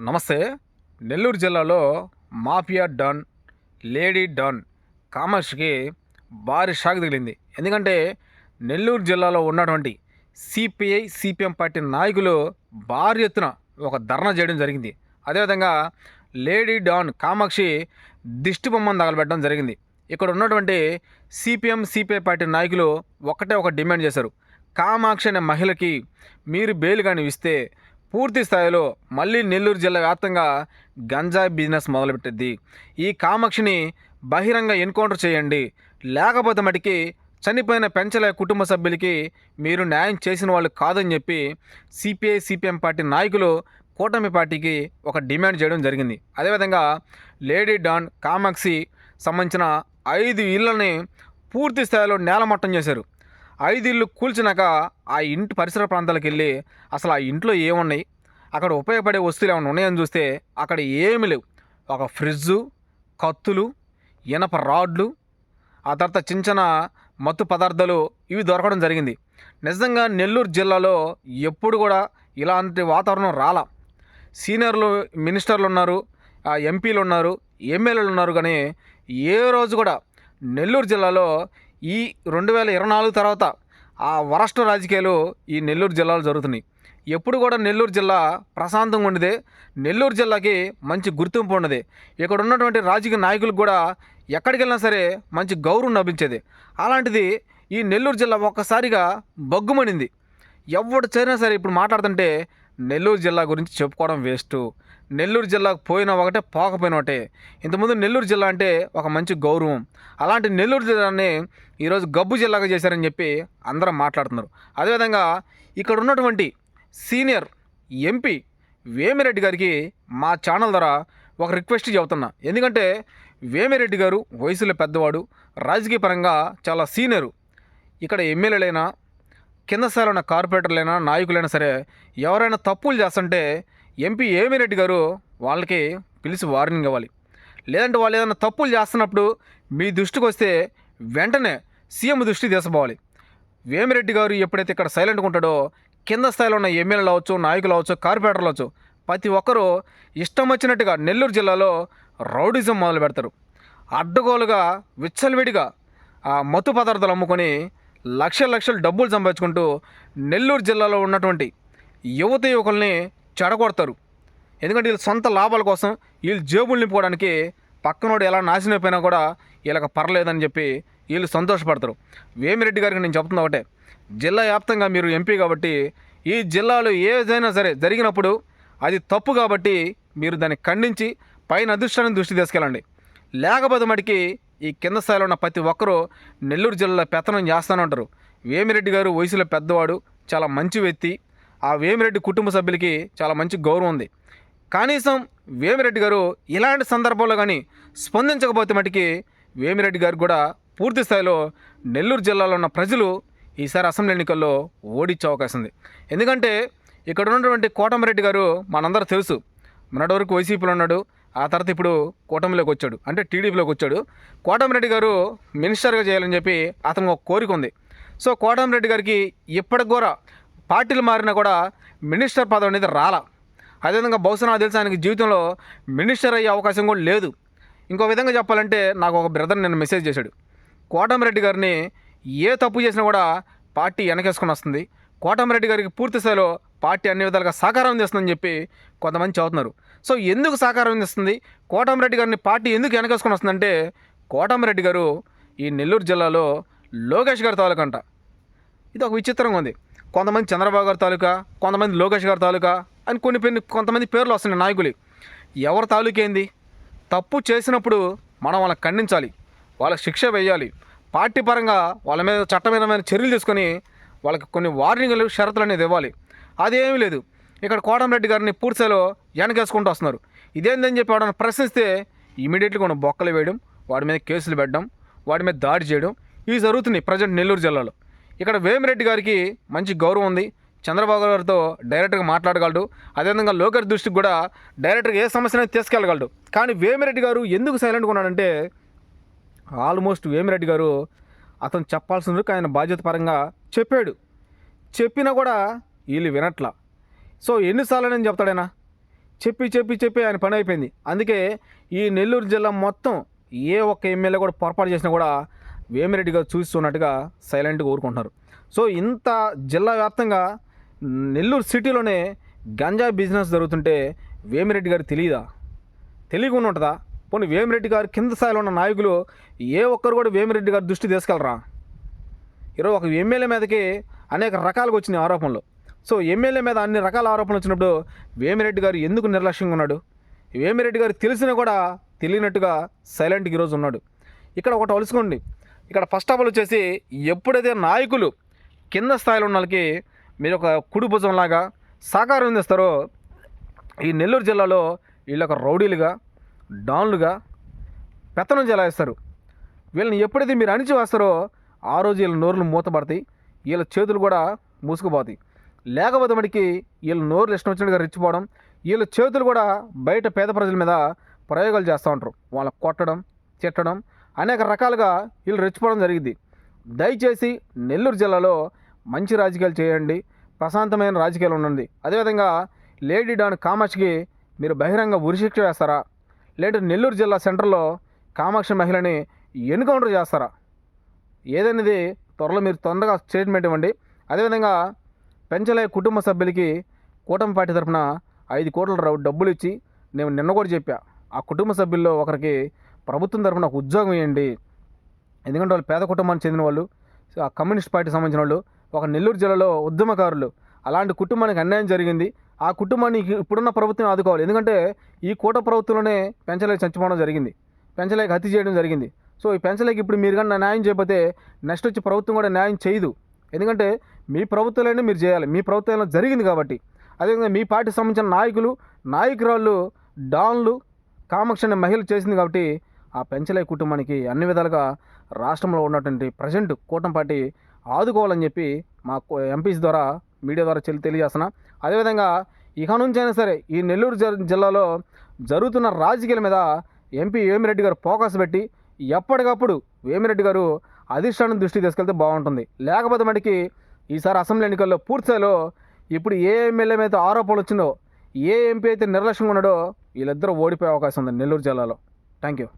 నమస్తే. నెల్లూరు జిల్లాలో mafia don lady don కామర్స్కి భారీ షాక్ తగిలింది. ఎందుకంటే నెల్లూరు జిల్లాలో ఉన్నటువంటి సిపిఐ సిపిఎం పార్టీ నాయకులు భారీ ఎత్తున ఒక ధర్నా చేయడం జరిగింది. అదేవిధంగా లేడీ డాన్ కామాక్షి దిష్టి బొమ్మను తగలబెట్టడం జరిగింది. ఇక్కడ ఉన్నటువంటి సిపిఎం సిపిఐ పార్టీ నాయకులు ఒకటే ఒక డిమాండ్ చేశారు. కామాక్షి అనే మహిళకి మీరు బెయిల్ కానీ ఇస్తే పూర్తి స్థాయిలో మళ్ళీ నెల్లూరు జిల్లా వ్యాప్తంగా గంజాయి బిజినెస్ మొదలుపెట్టింది. ఈ కామాక్షిని బహిరంగ ఎన్కౌంటర్ చేయండి. లేకపోతే మటుకి చనిపోయిన పెంచలే కుటుంబ సభ్యులకి మీరు న్యాయం చేసిన వాళ్ళు కాదని చెప్పి సిపిఐ సిపిఎం పార్టీ నాయకులు కూటమి పార్టీకి ఒక డిమాండ్ చేయడం జరిగింది. అదేవిధంగా లేడీ డాన్ కామాక్షి సంబంధించిన ఐదు ఇళ్ళని పూర్తి స్థాయిలో నేలమట్టం చేశారు. ఐదు ఇళ్ళు కూల్చినాక ఆ ఇంటి పరిసర ప్రాంతాలకు వెళ్ళి అసలు ఆ ఇంట్లో ఏమున్నాయి? అక్కడ ఉపయోగపడే వస్తువులు ఏమైనా ఉన్నాయని చూస్తే అక్కడ ఏమి లేవు. ఒక ఫ్రిడ్జు కత్తులు ఇనప రాడ్లు ఆ తర్వాత చిన్న చిన్న మత్తు పదార్థాలు ఇవి దొరకడం జరిగింది. నిజంగా నెల్లూరు జిల్లాలో ఎప్పుడు కూడా ఇలాంటి వాతావరణం రాలా. సీనియర్లు మినిస్టర్లు ఉన్నారు ఆ ఎంపీలు ఉన్నారు ఎమ్మెల్యేలు ఉన్నారు కానీ ఏ రోజు కూడా నెల్లూరు జిల్లాలో ఈ రెండు వేల ఇరవై నాలుగు తర్వాత ఆ వరస్ట్ రాజకీయాలు ఈ నెల్లూరు జిల్లాలో జరుగుతున్నాయి. ఎప్పుడు కూడా నెల్లూరు జిల్లా ప్రశాంతంగా ఉండేదే. నెల్లూరు జిల్లాకి మంచి గుర్తింపు ఉన్నది ఇక్కడ ఉన్నటువంటి రాజకీయ నాయకులకు కూడా ఎక్కడికి వెళ్ళినా సరే మంచి గౌరవం లభించేది. అలాంటిది ఈ నెల్లూరు జిల్లా ఒక్కసారిగా బగ్గుమనింది. ఎవడు చేరినా సరే ఇప్పుడు మాట్లాడుతుంటే నెల్లూరు జిల్లా గురించి చెప్పుకోవడం వేస్ట్. నెల్లూరు జిల్లాకు పోయిన ఒకటే పోకపోయిన ఒకటే. ఇంతకుముందు నెల్లూరు జిల్లా అంటే ఒక మంచి గౌరవం. అలాంటి నెల్లూరు జిల్లాని ఈరోజు గబ్బు జిల్లాగా చేశారని చెప్పి అందరం మాట్లాడుతున్నారు. అదేవిధంగా ఇక్కడ ఉన్నటువంటి సీనియర్ ఎంపీ వేమిరెడ్డి గారికి మా ఛానల్ ద్వారా ఒక రిక్వెస్ట్ చెబుతున్నా. ఎందుకంటే వేమిరెడ్డి గారు వయసులో పెద్దవాడు రాజకీయ పరంగా చాలా సీనియరు. ఇక్కడ ఎమ్మెల్యేలైనా కింద స్థాయిలో ఉన్న కార్పొరేటర్లైనా నాయకులైనా సరే ఎవరైనా తప్పులు చేస్తుంటే ఎంపీ ఏమిరెడ్డి గారు వాళ్ళకి పిలిచి వార్నింగ్ ఇవ్వాలి. లేదంటే వాళ్ళు ఏదైనా తప్పులు చేస్తున్నప్పుడు మీ దృష్టికి వస్తే వెంటనే సీఎం దృష్టి తీసుకోవాలి వేమిరెడ్డి గారు ఎప్పుడైతే ఇక్కడ సైలెంట్గా ఉంటాడో కింద స్థాయిలో ఉన్న ఎమ్మెల్యేలు అవ్వచ్చు నాయకులు అవ్వచ్చు కార్పొరేటర్లు అవ్వచ్చు ప్రతి ఒక్కరూ ఇష్టం వచ్చినట్టుగా నెల్లూరు జిల్లాలో రౌడిజం మొదలు పెడతారు. అడ్డగోలుగా విచ్చలవిడిగా ఆ మత్తు పదార్థాలు అమ్ముకొని లక్షల లక్షలు డబ్బులు సంపాదించుకుంటూ నెల్లూరు జిల్లాలో ఉన్నటువంటి యువత యువకుల్ని చెడగొడతారు. ఎందుకంటే వీళ్ళు సొంత లాభాల కోసం వీళ్ళు జేబులు నింపుకోవడానికి పక్కనోడు ఎలా నాశనం అయిపోయినా కూడా వీళ్ళకి పర్లేదని చెప్పి వీళ్ళు సంతోషపడతారు. వేమిరెడ్డి గారికి నేను చెప్తున్నా ఒకటే జిల్లా వ్యాప్తంగా మీరు ఎంపీ కాబట్టి ఈ జిల్లాలో ఏదైనా సరే జరిగినప్పుడు అది తప్పు కాబట్టి మీరు దాన్ని ఖండించి పైన అదృష్టాన్ని దృష్టి తీసుకెళ్ళండి. లేకపోతే మటుకి ఈ కింద స్థాయిలో ఉన్న ప్రతి ఒక్కరూ నెల్లూరు జిల్లాలో పెత్తనం చేస్తానంటారు. ఉంటారు వేమిరెడ్డి గారు వయసులో పెద్దవాడు చాలా మంచి వ్యక్తి ఆ వేమిరెడ్డి కుటుంబ సభ్యులకి చాలా మంచి గౌరవం ఉంది. కనీసం వేమిరెడ్డి గారు ఇలాంటి సందర్భంలో కానీ స్పందించకపోతే మటుకి వేమిరెడ్డి గారు కూడా పూర్తి స్థాయిలో నెల్లూరు జిల్లాలో ఉన్న ప్రజలు ఈసారి అసెంబ్లీ ఎన్నికల్లో ఓడించే అవకాశం ఉంది. ఎందుకంటే ఇక్కడ ఉన్నటువంటి కోటమిరెడ్డి గారు మనందరూ తెలుసు. మొన్నటి వరకు వైసీపీలో ఉన్నాడు. ఆ తర్వాత ఇప్పుడు కూటమిలోకి వచ్చాడు. అంటే టీడీపీలోకి వచ్చాడు. కోటమిరెడ్డి గారు మినిస్టర్గా చేయాలని చెప్పి అతనికి ఒక కోరిక ఉంది. సో కోటమిరెడ్డి గారికి ఇప్పటికి కూడా పార్టీలు మారినా కూడా మినిస్టర్ పదవి అనేది రాలా. అదేవిధంగా బహుశా నాకు తెలిసి ఆయనకి జీవితంలో మినిస్టర్ అయ్యే అవకాశం కూడా లేదు. ఇంకో విధంగా చెప్పాలంటే నాకు ఒక బ్రదర్ నేను మెసేజ్ చేశాడు. కోటమిరెడ్డి గారిని ఏ తప్పు చేసినా కూడా పార్టీ వెనకేసుకొని వస్తుంది. కోటమిరెడ్డి గారికి పూర్తి స్థాయిలో పార్టీ అన్ని విధాలుగా సహకారం అందిస్తుందని చెప్పి కొంతమంది చదువుతున్నారు. సో ఎందుకు సహకారం అందిస్తుంది కోటమిరెడ్డి గారిని పార్టీ ఎందుకు వెనకేసుకొని వస్తుందంటే కోటమిరెడ్డి గారు ఈ నెల్లూరు జిల్లాలో లోకేష్ గారి తాలూకంట. ఇది ఒక విచిత్రంగా ఉంది. కొంతమంది చంద్రబాబు గారి తాలూకా కొంతమంది లోకేష్ గారి తాలూకా అని కొన్ని కొన్ని కొంతమంది పేర్లు వస్తున్నాయి నాయకులు ఎవరి తాలూకేంది తప్పు చేసినప్పుడు మనం వాళ్ళని ఖండించాలి. వాళ్ళకి శిక్ష వేయాలి. పార్టీ పరంగా వాళ్ళ మీద చట్టపరమైన చర్యలు తీసుకొని వాళ్ళకి కొన్ని వార్నింగ్లు షరతులు అనేది ఇవ్వాలి. అదేమీ లేదు. ఇక్కడ కోటంరెడ్డి గారిని పూర్తిలో వెనకేసుకుంటూ వస్తున్నారు. ఇదేందని చెప్పి వాడని ప్రశ్నిస్తే ఇమీడియట్గా కొన్ని బొక్కలు వేయడం వాడి మీద కేసులు పెట్టడం వాడి మీద దాడి చేయడం ఇవి జరుగుతున్నాయి ప్రజెంట్ నెల్లూరు జిల్లాలో. ఇక్కడ వేమిరెడ్డి గారికి మంచి గౌరవం ఉంది. చంద్రబాబు గారితో డైరెక్ట్గా మాట్లాడగలడు. అదేవిధంగా లోకేష్ దృష్టికి కూడా డైరెక్ట్గా ఏ సమస్యనైనా తీసుకెళ్ళగలడు. కానీ వేమిరెడ్డి గారు ఎందుకు సైలెంట్గా ఉన్నాడంటే ఆల్మోస్ట్ వేమిరెడ్డి గారు అతను చెప్పాల్సిన ఆయన బాధ్యత పరంగా చెప్పాడు. చెప్పినా కూడా వీళ్ళు వినట్లా. సో ఎన్నిసార్లు నేను చెప్తాడైనా? చెప్పి చెప్పి చెప్పి ఆయన పని అయిపోయింది. అందుకే ఈ నెల్లూరు జిల్లా మొత్తం ఏ ఒక్క ఎమ్మెల్యే కూడా పొరపాటు చేసినా కూడా వేమిరెడ్డి గారు చూస్తున్నట్టుగా సైలెంట్గా ఊరుకుంటున్నారు. సో ఇంత జిల్లా వ్యాప్తంగా నెల్లూరు సిటీలోనే గంజా బిజినెస్ జరుగుతుంటే వేమిరెడ్డి గారు తెలియదా? తెలియకుండా ఉంటుందా? పోనీ వేమిరెడ్డి గారు కింద స్థాయిలో ఉన్న నాయకులు ఏ ఒక్కరు కూడా వేమిరెడ్డి గారి దృష్టి తీసుకెళ్ళరా? ఈరోజు ఒక ఎమ్మెల్యే మీదకి అనేక రకాలుగా వచ్చినాయి ఆరోపణలు. సో ఎమ్మెల్యే మీద అన్ని రకాల ఆరోపణలు వచ్చినప్పుడు వేమిరెడ్డి గారు ఎందుకు నిర్లక్ష్యంగా ఉన్నాడు? వేమిరెడ్డి గారు తెలిసినా కూడా తెలియనట్టుగా సైలెంట్గా ఈరోజు ఉన్నాడు. ఇక్కడ ఒకటి అలుసుకోండి ఇక్కడ ఫస్ట్ ఆఫ్ ఆల్ వచ్చేసి ఎప్పుడైతే నాయకులు కింద స్థాయిలో ఉన్న వాళ్ళకి మీరు ఒక కుడి భుజంలాగా సహకారం అందిస్తారో ఈ నెల్లూరు జిల్లాలో వీళ్ళు ఒక రౌడీలుగా డాన్లుగా పెత్తనం చెలాయిస్తారు. వీళ్ళని ఎప్పుడైతే మీరు అణిచి వేస్తారో ఆ రోజు వీళ్ళ నోర్లు మూతపడతాయి వీళ్ళ చేతులు కూడా మూసుకుపోతాయి. లేకపోతే మటుకి వీళ్ళ నోర్లు ఇష్టం వచ్చినట్టుగా రెచ్చిపోవడం వీళ్ళ చేతులు కూడా బయట పేద ప్రజల మీద ప్రయోగాలు చేస్తూ ఉంటారు. వాళ్ళ కొట్టడం తిట్టడం అనేక రకాలుగా వీళ్ళు రెచ్చిపోవడం జరిగింది. దయచేసి నెల్లూరు జిల్లాలో మంచి రాజకీయాలు చేయండి. ప్రశాంతమైన రాజకీయాలు ఉండండి. అదేవిధంగా లేడీ డాన్ కామాక్షికి మీరు బహిరంగ ఉరిశిక్ష వేస్తారా? లేదంటే నెల్లూరు జిల్లా సెంటర్లో కామాక్షి మహిళని ఎన్కౌంటర్ చేస్తారా? ఏదనేది త్వరలో మీరు తొందరగా స్టేట్మెంట్ ఇవ్వండి. అదేవిధంగా పెంచలే కుటుంబ సభ్యులకి కూటమి పార్టీ తరఫున ఐదు కోట్ల డబ్బులు ఇచ్చి నేను నిన్న కూడా చెప్పా. ఆ కుటుంబ సభ్యుల్లో ఒకరికి ప్రభుత్వం తరఫున నాకు ఉద్యోగం ఇవ్వండి. ఎందుకంటే వాళ్ళు పేద కుటుంబానికి చెందిన వాళ్ళు. ఆ కమ్యూనిస్ట్ పార్టీ సంబంధించిన వాళ్ళు ఒక నెల్లూరు జిల్లాలో ఉద్యమకారులు అలాంటి కుటుంబానికి అన్యాయం జరిగింది. ఆ కుటుంబాన్ని ఇప్పుడున్న ప్రభుత్వం ఆదుకోవాలి. ఎందుకంటే ఈ కూట ప్రభుత్వంలోనే పెంచలేక చచ్చిపోవడం జరిగింది. పెంచలేక హత్య చేయడం జరిగింది. సో ఈ పెంచలేక ఇప్పుడు మీరు కన్నా న్యాయం చేయకపోతే నెక్స్ట్ వచ్చి ప్రభుత్వం కూడా న్యాయం చేయదు. ఎందుకంటే మీ ప్రభుత్వంలోనే మీరు చేయాలి. మీ ప్రభుత్వంలో జరిగింది కాబట్టి. అదేవిధంగా మీ పార్టీకి సంబంధించిన నాయకులు నాయకురాళ్ళు డాన్లు కామాక్షి మహిళలు చేసింది కాబట్టి ఆ పెంచలే కుటుంబానికి అన్ని విధాలుగా రాష్ట్రంలో ఉన్నటువంటి ప్రజెంట్ కూటమి పార్టీ ఆదుకోవాలని చెప్పి మా ఎంపీస్ ద్వారా మీడియా ద్వారా చెల్లి తెలియజేస్తున్నా. అదేవిధంగా ఇక నుంచైనా సరే ఈ నెల్లూరు జిల్లాలో జరుగుతున్న రాజకీయాల మీద ఎంపీ వేమిరెడ్డి గారు ఫోకస్ పెట్టి ఎప్పటికప్పుడు వేమిరెడ్డి గారు అధిష్టానం దృష్టి తీసుకెళ్తే బాగుంటుంది. లేకపోతే మటుకి ఈసారి అసెంబ్లీ ఎన్నికల్లో పూర్తిస్థాయిలో ఇప్పుడు ఏ ఎమ్మెల్యే మీద ఆరోపణలు వచ్చిందో ఏ ఎంపీ అయితే నిర్లక్ష్యంగా ఉన్నాడో వీళ్ళిద్దరూ ఓడిపోయే అవకాశం ఉంది నెల్లూరు జిల్లాలో. Thank you